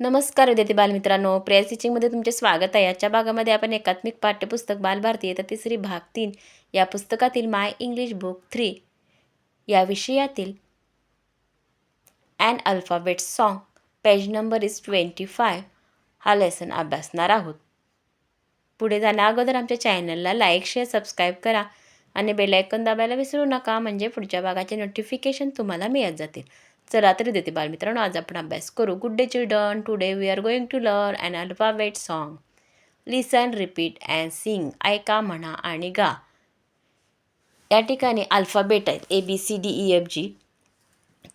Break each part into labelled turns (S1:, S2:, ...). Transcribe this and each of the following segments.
S1: नमस्कार विद्यार्थी बालमित्रांनो. प्रेयर टीचिंगमध्ये तुमचे स्वागत आहे. याच्या भागामध्ये आपण एकात्मिक पाठ्यपुस्तक बालभारती तर तिसरी भाग तीन या पुस्तकातील माय इंग्लिश बुक थ्री या विषयातील and alphabet song page number is twenty five हा लेसन अभ्यासणार आहोत. पुढे जाण्या अगोदर आमच्या चॅनलला लाईक शेअर सबस्क्राईब करा आणि बेलायकन दाबायला विसरू नका. म्हणजे पुढच्या भागाचे नोटिफिकेशन तुम्हाला मिळत जातील. चला तरी देते बालमित्रांनो आज आपण अभ्यास करू. Good day children today we are going to learn an alphabet song listen repeat and sing ऐका म्हणा आणि गा. या ठिकाणी अल्फाबेट आहेत. A B C D E F G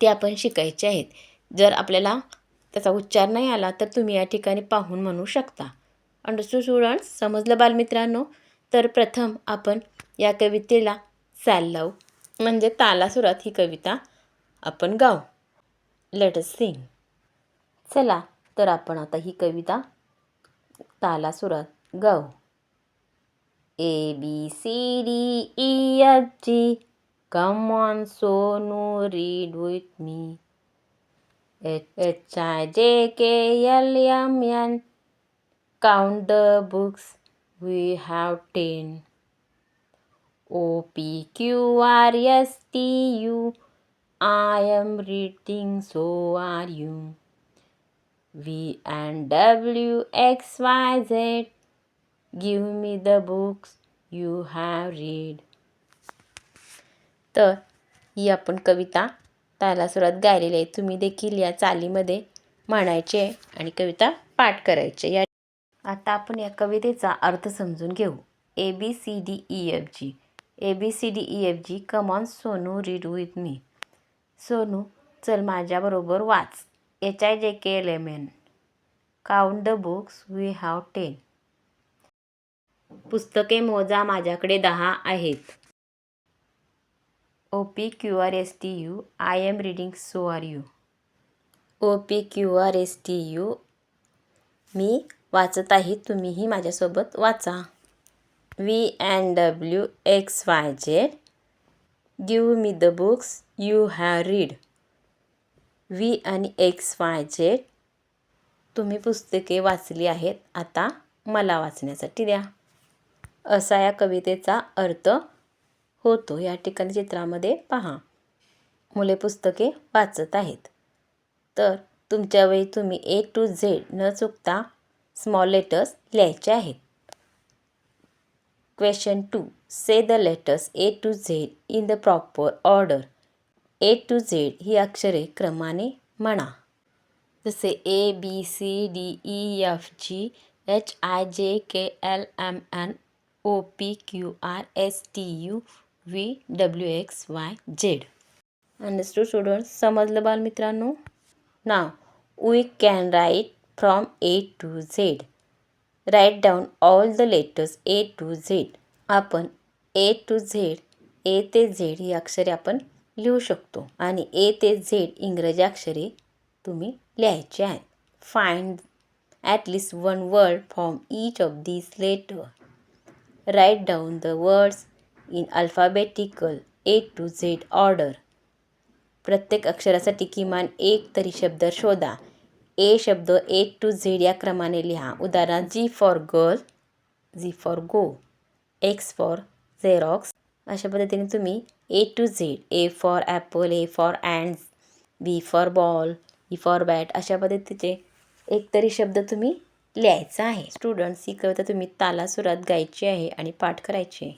S1: ते आपण शिकायचे आहेत. जर आपल्याला त्याचा उच्चार नाही आला तर तुम्ही या ठिकाणी पाहून म्हणू शकता. अंडरस्टूड स्टुडंट्स समजलं बालमित्रांनो? तर प्रथम आपण या कवितेला चाल लावू. म्हणजे ताला सुरात ही कविता आपण गाऊ. Let us sing. चला तर आपण आता ही कविता ताला सुरात. गाऊ A B C D E F G. Come on Sonu read with me H I J K L M N count the books we have ten O P Q R S T U I am reading, so are you. V and W, X, Y, Z. Give me the books you have read. तर ही आपण कविता तालासुरात गायलेली आहे तुम्ही देखील या चालीमध्ये म्हणायचे आणि कविता पाठ करायचे या आता आपण या कवितेचा अर्थ समजून घेऊ A B C D E F G A B C D E F G come on Sonu read with me Sonu चल माझ्याबरोबर वाच. H I J K L M N. Count the books we have ten पुस्तके मोजा माझ्याकडे दहा आहेत. O P Q R S T U I am reading so are you O P Q R S T U मी वाचत आहे तुम्हीही माझ्यासोबत वाचा. V and W X Y Z give me the books you have read V आणि X Y Z तुम्ही पुस्तके वाचली आहेत आता मला वाचण्यासाठी द्या. असा या कवितेचा अर्थ होतो. या ठिकाणी चित्रामध्ये पहा. मुले पुस्तके वाचत आहेत. तर तुमच्या वेळी तुम्ही ए टू झेड न चुकता स्मॉल लेटर्स लिहायचे आहेत. Question to say the letters A to Z in the proper order A to Z ही अक्षरे क्रमाने म्हणा जसे A B C D E F G H I J K L M N O P Q R S T U V W X Y Z understood student समजलं बालमित्रांनो now we can write from A to Z write down all the letters A to Z आपण A to Z ए ते Z ही अक्षरे आपण लिहू शकतो आणि ए ते झेड इंग्रजी अक्षरे तुम्ही लिहायचे आहेत find at least one word from each of this letter write down the words in alphabetical A to Z order प्रत्येक अक्षरासाठी किमान एक तरी शब्द शोधा. ए शब्द ए टू झेड या क्रमाने लिहा. उदाहरण G for girl G for go X for xerox अशा पद्धतीने तुम्ही A to Z A for apple A for ants B for ball E for bat अशा पद्धतीचे एकतरी शब्द तुम्ही लिहायचा आहे. स्टुडंट्स ही कविता तुम्ही तालासुरात गायची आहे आणि पाठ करायची आहे.